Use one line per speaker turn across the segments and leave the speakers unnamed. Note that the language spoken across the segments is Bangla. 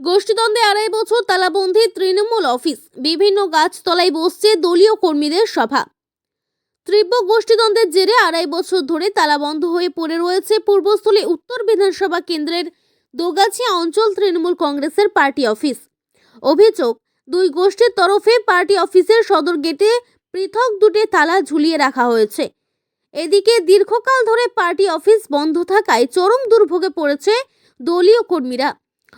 গোষ্ঠীদ্বন্দ্বে আড়াই বছর তালাবন্ধি তৃণমূল অফিস। বিভিন্ন গাছতলায় বসছে দলীয় কর্মীদের সভা। তীব্র গোষ্ঠীদ্বন্দ্বের জেরে আড়াই বছর ধরে তালাবন্ধ হয়ে পড়ে রয়েছে পূর্বস্থলী উত্তর বিধানসভা কেন্দ্রের দোগাছিয়া অঞ্চল তৃণমূল কংগ্রেসের পার্টি অফিস। অভিযোগ, দুই গোষ্ঠীর তরফে পার্টি অফিসের সদর গেটে পৃথক দুটি তালা ঝুলিয়ে রাখা হয়েছে। এদিকে দীর্ঘকাল ধরে পার্টি অফিস বন্ধ থাকায় চরম দুর্ভোগে পড়েছে দলীয় কর্মীরা।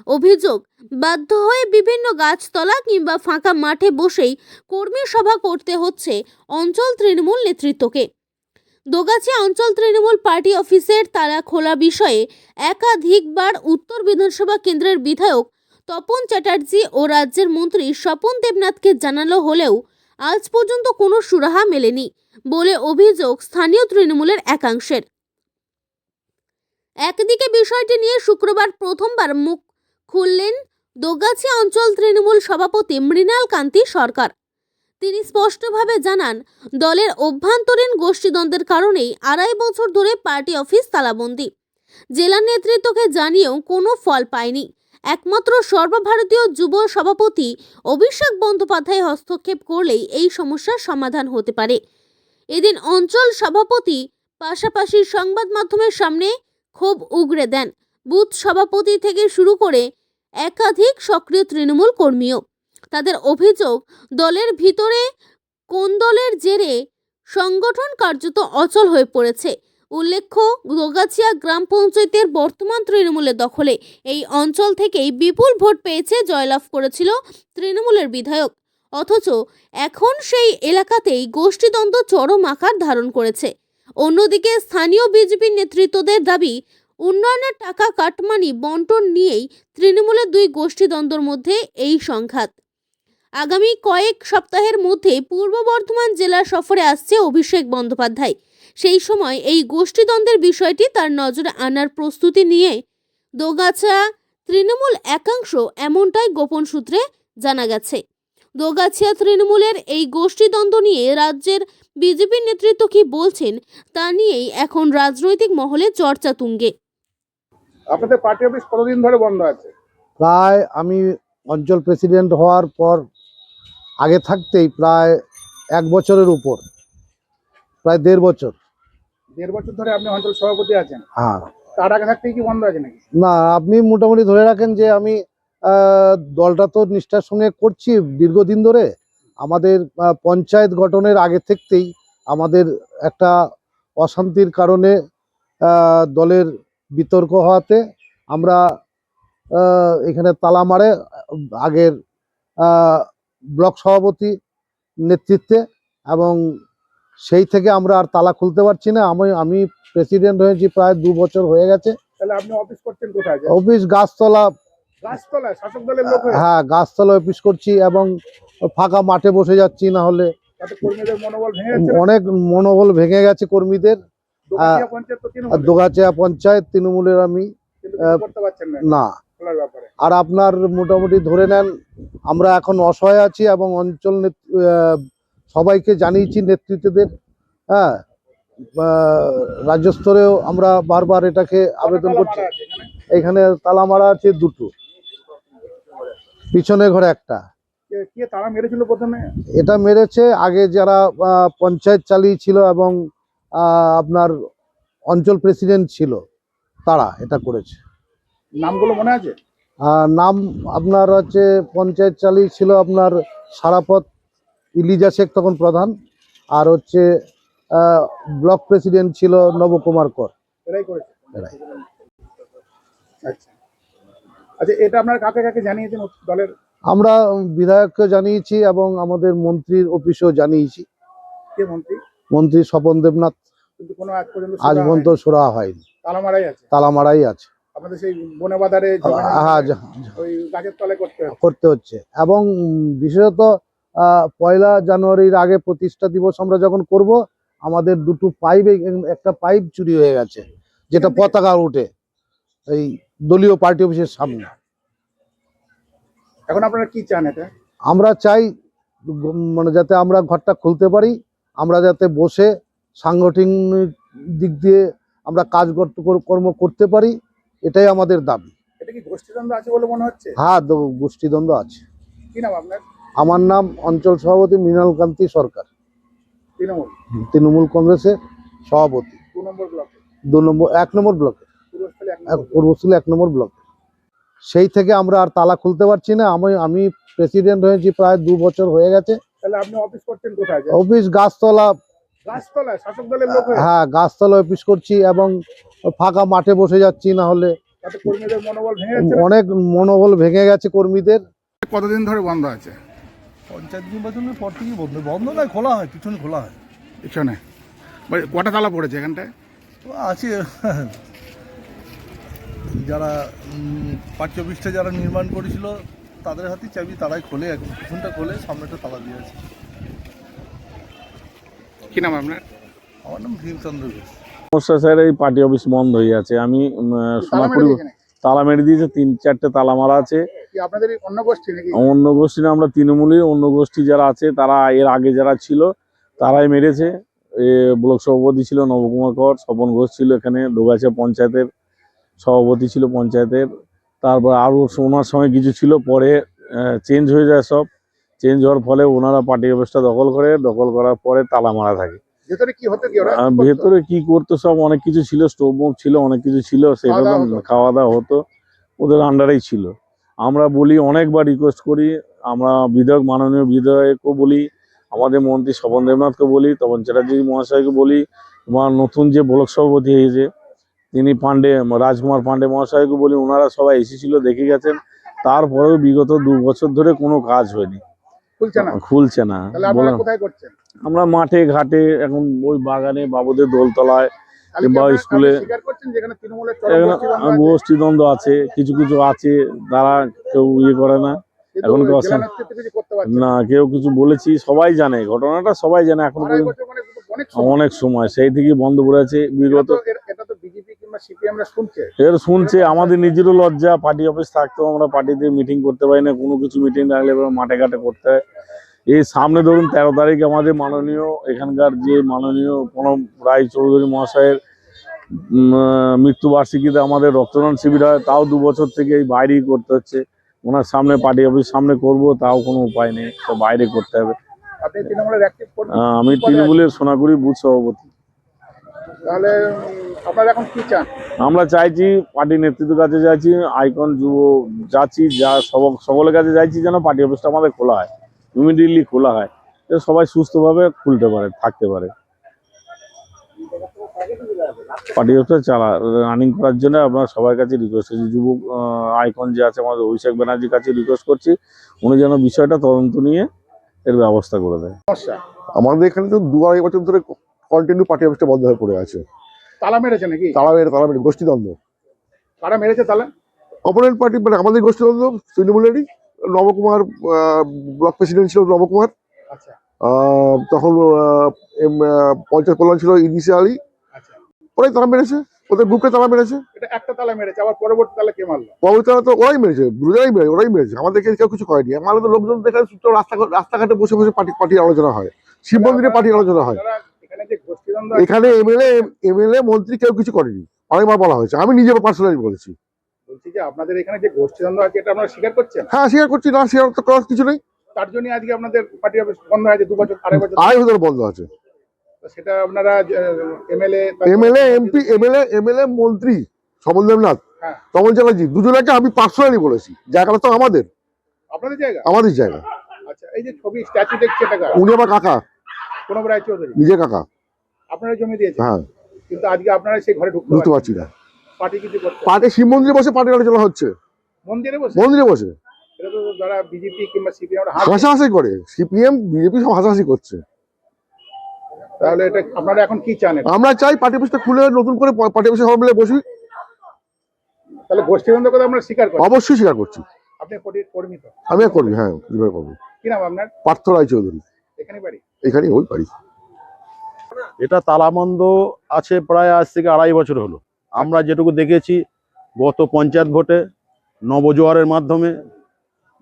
অভিযোগ, বাধ্য হয়ে বিভিন্ন গাছতলা কিংবা ফাঁকা মাঠে বসেই কর্মী সভা করতে হচ্ছে অঞ্চল তৃণমূল নেতৃত্বকে। দোগাছি অঞ্চল তৃণমূল পার্টি অফিসের তালা খোলা বিষয়ে একাধিকবার উত্তর বিধানসভা কেন্দ্রের বিধায়ক তপন চ্যাটার্জি ও রাজ্যের মন্ত্রী স্বপন দেবনাথকে জানানো হলেও আজ পর্যন্ত কোনো সুরাহা মেলেনি বলে অভিযোগ স্থানীয় তৃণমূলের একাংশের। একদিকে বিষয়টি নিয়ে শুক্রবার প্রথমবার মুখ খুললেন দোগাছি অঞ্চল তৃণমূল সভাপতি মৃণাল কান্তি সরকার। তিনি স্পষ্টভাবে জানান, দলের অভ্যন্তরীণ গোষ্ঠীদ্বন্দ্বের কারণেই আড়াই বছর ধরে পার্টি অফিস তালাবন্দি। জেলা নেতৃত্বকে জানিয়েও কোনো ফল পায়নি। একমাত্র সর্বভারতীয় যুব সভাপতি অভিষেক বন্দ্যোপাধ্যায় হস্তক্ষেপ করলেই এই সমস্যার সমাধান হতে পারে। এদিন অঞ্চল সভাপতি পাশাপাশি সংবাদ মাধ্যমের সামনে ক্ষোভ উগরে দেন। বুথ সভাপতি থেকে শুরু করে একাধিক সক্রিয় তৃণমূল কর্মীও। তাদের অভিযোগ, দলের ভিতরে কোন্দলের জেরে সংগঠন কার্যত অচল হয়ে পড়েছে। উল্লেখ্য, গোগাছিয়া গ্রাম পঞ্চায়েতের বর্তমান তৃণমূলের দখলে এই অঞ্চল থেকেই বিপুল ভোট পেয়েছে জয়লাভ করেছিল তৃণমূলের বিধায়ক। অথচ এখন সেই এলাকাতেই গোষ্ঠীদ্বন্দ্ব চরম আকার ধারণ করেছে। অন্যদিকে স্থানীয় বিজেপির নেতৃত্বদের দাবি উন্নয়নের টাকা কাটমানি বন্টন নিয়েই তৃণমূলের দুই গোষ্ঠীদ্বন্দ্বর মধ্যে এই সংঘাত। আগামী কয়েক সপ্তাহের মধ্যে পূর্ব বর্ধমান জেলা সফরে আসছে অভিষেক বন্দ্যোপাধ্যায়। সেই সময় এই গোষ্ঠীদ্বন্দ্বের বিষয়টি তার নজরে আনার প্রস্তুতি নিয়ে দোগাছা তৃণমূল একাংশ এমনটাই গোপন সূত্রে জানা গেছে। দোগাছিয়া তৃণমূলের এই গোষ্ঠীদ্বন্দ্ব নিয়ে রাজ্যের বিজেপির নেতৃত্ব কি বলছেন তা নিয়েই এখন রাজনৈতিক মহলে চর্চা তুঙ্গে।
আপনাদের পার্টি অফিস কতদিন ধরে বন্ধ আছে?
প্রায় আমি অঞ্চল প্রেসিডেন্ট হওয়ার পর আগে থাকতেই প্রায় এক বছরের উপর প্রায় দেড় বছর।
দেড় বছর ধরে আপনি অঞ্চল সভাপতি আছেন?
হ্যাঁ।
তার আগে থাকতেই কি বন্ধ আছে নাকি?
না আপনি মোটামুটি ধরে রাখেন যে আমি দলটা তো নিষ্ঠার সঙ্গে করছি দীর্ঘদিন ধরে। আমাদের পঞ্চায়েত গঠনের আগে থাকতেই আমাদের একটা অশান্তির কারণে দলের বিতর্ক হওয়াতে আমরা এখানে তালা মারে আগের ব্লক সভাপতি নেতৃত্বে এবং সেই থেকে আমরা আর তালা খুলতে পারছি না। আমি আমি প্রেসিডেন্ট হয়েছি প্রায় দু বছর হয়ে গেছে।
অফিস করছেন কোথায়? যে?
অফিস গাছতলা।
হয়ে?
গাছতলা অফিস করছি এবং ফাঁকা মাঠে বসে যাচ্ছি না হলে? অনেক মনোবল ভেঙে গেছে কর্মীদের। দোগাচিয়া পঞ্চায়েত তৃণমূলের। আমি
না
আর আপনার মোটামুটি ধরে নেন আমরা এখন অসহায় আছি এবং অঞ্চল সবাইকে জানিয়েছি নেতৃত্বদের হ্যাঁ রাজ্য স্তরেও আমরা বারবার এটাকে আবেদন করছি।
এখানে?
তালা মারা আছে দুটো। পিছনে ঘরে একটা।
কে- কে তারা মেরেছিল প্রথমে?
এটা মেরেছে আগে যারা পঞ্চায়েত চালিয়েছিল এবং আপনার অঞ্চল প্রেসিডেন্ট ছিল তারা এটা করেছে।
নামগুলো মনে আছে?
নাম আপনার হচ্ছে পঞ্চায়েত চালি চালিয়েছিল আপনার সারাপথ ইলিজা শেখ তখন প্রধান আর হচ্ছে ব্লক প্রেসিডেন্ট ছিল নবকুমার কর।
আচ্ছা আচ্ছা এটা আপনার কাকে কাকে জানিয়েছেন দলের?
আমরা বিধায়ককে জানিয়েছি এবং আমাদের মন্ত্রীর অফিসেও জানিয়েছি।
কে মন্ত্রী?
মন্ত্রী স্বপন দেবনাথ
আজ পর্যন্ত।
সুরা হয়নি।
তালামারাই আছে।
হ্যাঁ যা-
ওই গাছের তলায় করতে
হচ্ছে। এবং বিশেষত পয়লা জানুয়ারির আগে প্রতিষ্ঠা দিবস আমরা যখন করব আমাদের দুটো পাইপ একটা পাইপ চুরি হয়ে গেছে যেটা পতাকা উঠে এই দলীয় পার্টি অফিসের সামনে।
এখন আপনারা কি চান এটা?
আমরা চাই মানে যাতে আমরা ঘরটা খুলতে পারি আমরা যাতে বসে সাংগঠনিক দিক দিয়ে আমরা কাজ কর্ম করতে পারি এটাই আমাদের দাবি।
এটা কি গোষ্ঠীদ্বন্দ্ব আছে বলে মনে হচ্ছে?
হ্যাঁ গোষ্ঠীদ্বন্দ্ব আছে।
কি নাম আপনার?
আমার নাম অঞ্চল সভাপতি মৃণাল কান্তি সরকার।
তৃণমূল?
তৃণমূল কংগ্রেসের সভাপতি।
দু নম্বর ব্লকে?
দু নম্বর এক নম্বর ব্লকে।
পূর্বস্থলী এক নম্বর
ব্লকে। সেই থেকে আমরা আর তালা খুলতে পারছি না। আমি আমি প্রেসিডেন্ট হয়েছি প্রায় দু বছর হয়ে গেছে।
তাহলে আপনি অফিস করছেন কোথায়?
অফিস গাছতলা।
গাছতলায় শাসক দলের লোক হ্যাঁ?
গাছতলা অফিস করছি এবং ফাঁকা মাঠে বসে যাচ্ছি না হলে
তাতে কর্মীদের মনোবল ভেঙে
অনেক মনোবল ভেঙে গেছে কর্মীদের।
কতদিন ধরে বন্ধ আছে?
পঞ্চায়েত নির্বাচনের পর থেকেই বন্ধ। বন্ধ নয় খোলা হয় পিছনে খোলা হয়।
পিছনে? কটা তালা পড়েছে এখানটায়?
আছে। যারা পাঠ্য পৃষ্ঠে যারা নির্মাণ করেছিল তাদের হাতে চাবি তারাই খোলে এখন পিছনটা খোলে সামনেটা তালা দিয়ে আছে।
কি নাম আপনার?
আমার নাম ভীমচন্দ্র ঘোষ।
সমস্যা স্যার এই পার্টি অফিস বন্ধ হয়ে আছে। আমি সোনাপুরি তালা মেরে দিয়েছে তিন চারটে তালা মারা আছে
আপনাদের অন্য গোষ্ঠী নাকি?
অন্য গোষ্ঠী না আমরা তৃণমূলী অন্য গোষ্ঠী যারা আছে তারা এর আগে যারা ছিল তারাই মেরেছে। এ ব্লক সভাপতি ছিল নবকুমার কর স্বপন ঘোষ ছিল এখানে দোগাছিয়া পঞ্চায়েতের সভাপতি ছিল পঞ্চায়েতের। তারপর আরও ওনার সঙ্গে কিছু ছিল পরে চেঞ্জ হয়ে যায় সব। চেঞ্জ হওয়ার ফলে ওনারা পার্টি অফিসটা দখল করে দখল করার পরে তালা মারা থাকে।
ভেতরে কি হতো
ভেতরে করতো সব অনেক কিছু ছিল স্টোভ মুভ ছিল অনেক কিছু ছিল সেটা
খাওয়া দাওয়া হতো?
খাওয়া দাওয়া হতো। ওদের আন্ডারেই ছিল। আমরা বলি অনেকবার রিকোয়েস্ট করি আমরা বিধায়ক মাননীয় বিধায়কও বলি আমাদের মন্ত্রী স্বপন দেবনাথকে বলি তপন চ্যাটার্জি মহাশয়কে বলি তোমার নতুন যে ব্লক সভাপতি হয়েছে তিনি পান্ডে রাজকুমার পান্ডে মহাশয়কে বলি ওনারা সবাই এসেছিল দেখে গেছেন। তারপরেও বিগত দু বছর ধরে কোনো কাজ হয়নি।
খুলছে না?
আমরা মাঠে ঘাটে এখন ওই বাগানে বাবুদের দোলতলায় কিংবা স্কুলে-
গোষ্ঠীদ্বন্দ্ব আছে?
কিছু কিছু আছে তারা কেউ ইয়ে করে না। এখন
না।
কেউ কিছু বলেছি সবাই জানে ঘটনাটা সবাই জানে এখন পর্যন্ত
বছর মানে অনেক সময়।
সেই থেকে বন্ধ করে আছে
এটা
বিগত
এর- শুনছে
আমাদের নিজেরও লজ্জা পার্টি অফিস থাকতেও আমরা পার্টিতে মিটিং করতে পারি না কোনো কিছু মিটিং রাখলে এবার মাঠে ঘাটে করতে হয়। এই সামনে ধরুন তেরো তারিখ আমাদের মাননীয় এখানকার যে মাননীয় প্রণব রায় চৌধুরী মহাশয়ের মৃত্যুবার্ষিকীতে আমাদের রক্তদান শিবির হয় তাও দু বছর থেকে এই বাইরেই করতে হচ্ছে। ওনার সামনে পার্টি অফিস সামনে করব তাও কোনো উপায় নেই তো বাইরে করতে হবে। আমি তৃণমূলের সোনাগুড়ি বুথ সভাপতি।
তাহলে আপনারা এখন কি চান?
আমরা চাইছি পার্টি নেতৃত্বের কাছে যাচ্ছি আইকন যুব যাচ্ছি যা সব সকলের কাছে চাইছি যেন পার্টি অফিসটা আমাদের খোলা হয় ইমিডিয়েটলি খোলা হয় সবাই সুস্থভাবে খুলতে পারে থাকতে পারে। পার্টি অফিসটা চালা রানিং করার জন্য আমরা সবার কাছে রিকোয়েস্ট করছি যুব আইকন যে আছে আমাদের অভিষেক ব্যানার্জির কাছে রিকোয়েস্ট করছি উনি যেন বিষয়টা তদন্ত নিয়ে এর ব্যবস্থা করে দেয়।
আমাদের এখানে তো দু আড়াই বছর ধরে কন্টিনিউ পার্টি অফিসটা বন্ধ হয়ে পড়ে আছে।
তালা মেরেছে নাকি?
তালা মেরে তালা মেরে গোষ্ঠীদ্বন্দ্ব।
কারা মেরেছে তালা?
অপোনেন্ট পার্টি মানে আমাদের গোষ্ঠীদ্বন্দ্ব তৃণমূলেরই। নবকুমার ব্লক প্রেসিডেন্ট ছিল নবকুমার।
আচ্ছা।
তখন পঞ্চায়েত প্রধান ছিল ইদিসা আলী।
আচ্ছা।
ওরাই তালা মেরেছে ওদের গ্রুপে তালা মেরেছে।
এটা একটা তালা মেরেছে আবার পরবর্তী তালা কে মারলো?
পবিত্রা তো ওরাই মেরেছে দুজনেই মেরেছে ওরাই মেরেছে। আমাদেরকে কেউ কিছু করেনি। আমাদের তো লোকজন দেখে রাস্তা রাস্তাঘাটে বসে বসে পার্টি পার্টির আলোচনা হয়। শিব মন্দিরে পার্টির আলোচনা হয়।
এখানে
এমএলএ এমএলএ মন্ত্রী কেউ কিছু করেনি। অনেকবার বলা হয়েছে। আমি নিজে পার্সোনালি বলেছি।
বলছি যে আপনাদের এখানে যে গোষ্ঠীদ্বন্দ্ব আছে এটা আপনারা স্বীকার করছেন?
হ্যাঁ স্বীকার করছি। না স্বীকার তো করার কিছু নেই।
তার জন্য আজকে আপনাদের পার্টি অফিস বন্ধ হয়েছে দু বছর আড়াই বছর
আড়াই বছর বন্ধ আছে।
সেটা আপনারা MLA
MLA MP MLA MLA মন্ত্রী সমল দেবনাথ
হ্যাঁ।
তমল চ্যাটার্জি দুজনকে আমি পার্সোনালি বলেছি। জায়গাটা তো আমাদের।
আপনাদের জায়গা?
আমাদের জায়গা।
আচ্ছা এই যে ছবি স্ট্যাচু দেখছে এটা কার?
উনি আমার কাকা।
প্রণব রায় চৌধুরী?
নিজের কাকা।
আপনারা জমি দিয়েছে
হ্যাঁ।
কিন্তু আজকে আপনারা সেই ঘরে ঢুকতে
পারছি না।
পার্টি কিছু করতে
পার্টি শিব মন্দিরে বসে পার্টির আলোচনা হচ্ছে।
মন্দিরে বসে?
মন্দিরে বসে।
এটা তো যারা বিজেপি কিংবা সিপিএম
হাসাহাসি করে। সিপিএম বিজেপি সব হাসাহাসি করছে।
তাহলে এটা আপনারা এখন কি চান?
আমরা চাই পার্টি অফিসটা খুলে নতুন করে পার্টি অফিসে সবাই মিলে বসি।
তাহলে গোষ্ঠীদ্বন্দ্ব কথা আমরা স্বীকার করি
অবশ্যই স্বীকার করছি।
আপনি কর্মী তো?
আমি করবি হ্যাঁ
কি নাম আপনার?
পার্থ রায় চৌধুরী
এখানে বাড়ি?
এখানে ওই বাড়ি।
এটা তালাবন্ধ আছে প্রায় আজ থেকে আড়াই বছর হলো। আমরা যেটুকু দেখেছি, গত পঞ্চায়েত ভোটে নবজোয়ারের মাধ্যমে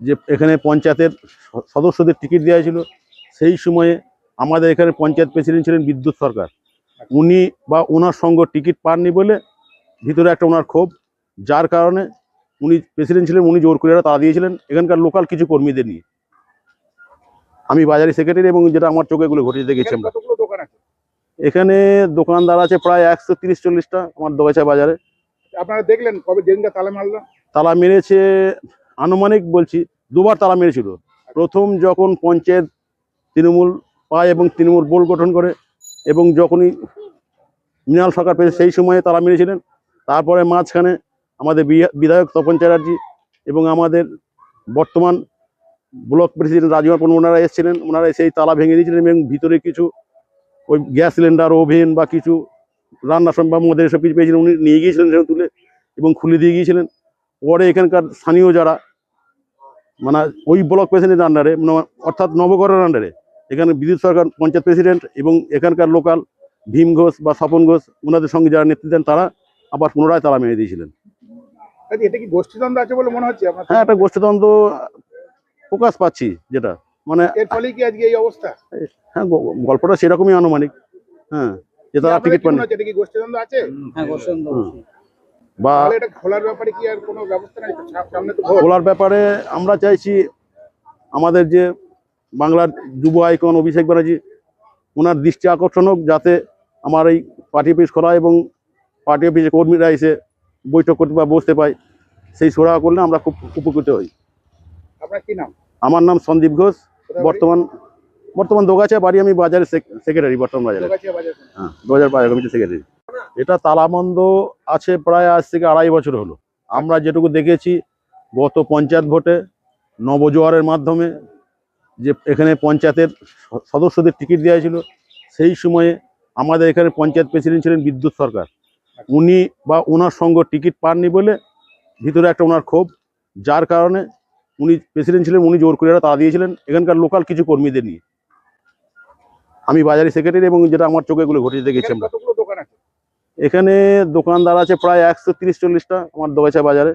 যে এখানে পঞ্চায়েতের সদস্যদের টিকিট দেওয়া ছিল সেই সময়ে আমাদের এখানে পঞ্চায়েত প্রেসিডেন্ট ছিলেন বিদ্যুৎ সরকার। উনি বা ওনার সঙ্গে টিকিট পাননি বলে ভিতরে একটা ওনার ক্ষোভ, যার কারণে উনি প্রেসিডেন্ট ছিলেন, উনি জোর করে তাড়া দিয়েছিলেন এখানকার লোকাল কিছু কর্মীদের নিয়ে। আমি বাজারি সেক্রেটারি এবং যেটা আমার চোখে এগুলো ঘটে দেখেছি আমরা। এখানে দোকানদার আছে প্রায় একশো তিরিশ চল্লিশটা আমার দোগাছা বাজারে।
আপনারা দেখলেন কবে যেদিনকে তালা মারলো?
তালা মেরেছে আনুমানিক বলছি দুবার তালা মেরেছিল। প্রথম যখন পঞ্চায়েত তৃণমূল পায় এবং তৃণমূল বোর্ড গঠন করে এবং যখনই মৃণাল সরকার পেয়েছে সেই সময়ে তালা মেরেছিলেন। তারপরে মাঝখানে আমাদের বিধায়ক তপন চ্যাটার্জি এবং আমাদের বর্তমান ব্লক প্রেসিডেন্ট রাজকুমার ওনারা এসেছিলেন। ওনারা সেই তালা ভেঙে দিয়েছিলেন এবং ভিতরে কিছু ওই গ্যাস সিলিন্ডার ওভেন বা কিছু রান্না সম্ভব মধ্যে এসব কিছু পেয়েছিলেন উনি নিয়ে গিয়েছিলেন সেখানে তুলে এবং খুলে দিয়ে গিয়েছিলেন। পরে এখানকার স্থানীয় যারা মানে ওই ব্লক প্রেসিডেন্টের আন্ডারে অর্থাৎ নবগড়ের আন্ডারে এখানে বিদ্যুৎ সরকার পঞ্চায়েত প্রেসিডেন্ট এবং এখানকার লোকাল ভীম ঘোষ বা স্বপন ঘোষ ওনাদের সঙ্গে যারা নেতৃত্ব দেন তারা আবার পুনরায় তারা মেরে দিয়েছিলেন।
আচ্ছা, এটা কি গোষ্ঠীদ্বন্দ্ব আছে বলে মনে হচ্ছে
হ্যাঁ একটা গোষ্ঠীদ্বন্দ্ব প্রকাশ পাচ্ছি যেটা। মানে
এর ফলেই কি আজকে এই অবস্থা?
হ্যাঁ গল্পটা সেরকমই আনুমানিক। হ্যাঁ যে তারা টিকিট পান
এটা কি গোষ্ঠীদ্বন্দ্ব আছে?
বা
তাহলে এটা খোলার ব্যাপারে কি আর কোনো ব্যবস্থা নেই? সামনে তো
খোলার ব্যাপারে আমরা চাইছি আমাদের যে বাংলার যুব আইকন অভিষেক ব্যানার্জি ওনার দৃষ্টি আকর্ষণ হোক যাতে আমার এই পার্টি অফিস খোলা এবং পার্টি অফিসে কর্মীরা এসে বৈঠক করতে বা বসতে পায় সেই সোড়া করলে আমরা খুব উপকৃত হই।
আপনার কি নাম?
আমার নাম সন্দীপ ঘোষ বর্তমান বর্তমান দোগাছা বাড়ি আমি বাজারের সেক্রেটারি বর্তমান বাজারে। হ্যাঁ দু হাজার বাজার কমিটির সেক্রেটারি এটা তালাবন্ধ আছে প্রায় আজ থেকে আড়াই বছর হলো। আমরা যেটুকু দেখেছি গত পঞ্চায়েত ভোটে নবজোয়ারের মাধ্যমে যে এখানে পঞ্চায়েতের সদস্যদের টিকিট দেওয়া ছিল সেই সময়ে আমাদের এখানে পঞ্চায়েত প্রেসিডেন্ট ছিলেন বিদ্যুৎ সরকার। উনি বা ওনার সঙ্গে টিকিট পাননি বলে ভিতরে একটা ওনার ক্ষোভ যার কারণে উনি প্রেসিডেন্ট ছিলেন উনি জোর করে তা দিয়েছিলেন। এখানকার লোকাল কিছু কর্মীদের নিয়ে। আমি বাজারি সেক্রেটারি এবং যেটা আমার চোখে এগুলো ঘটে দেখেছি আমরা। এখানে দোকানদার আছে প্রায় একশো তিরিশ চল্লিশটা আমার দোকান বাজারে।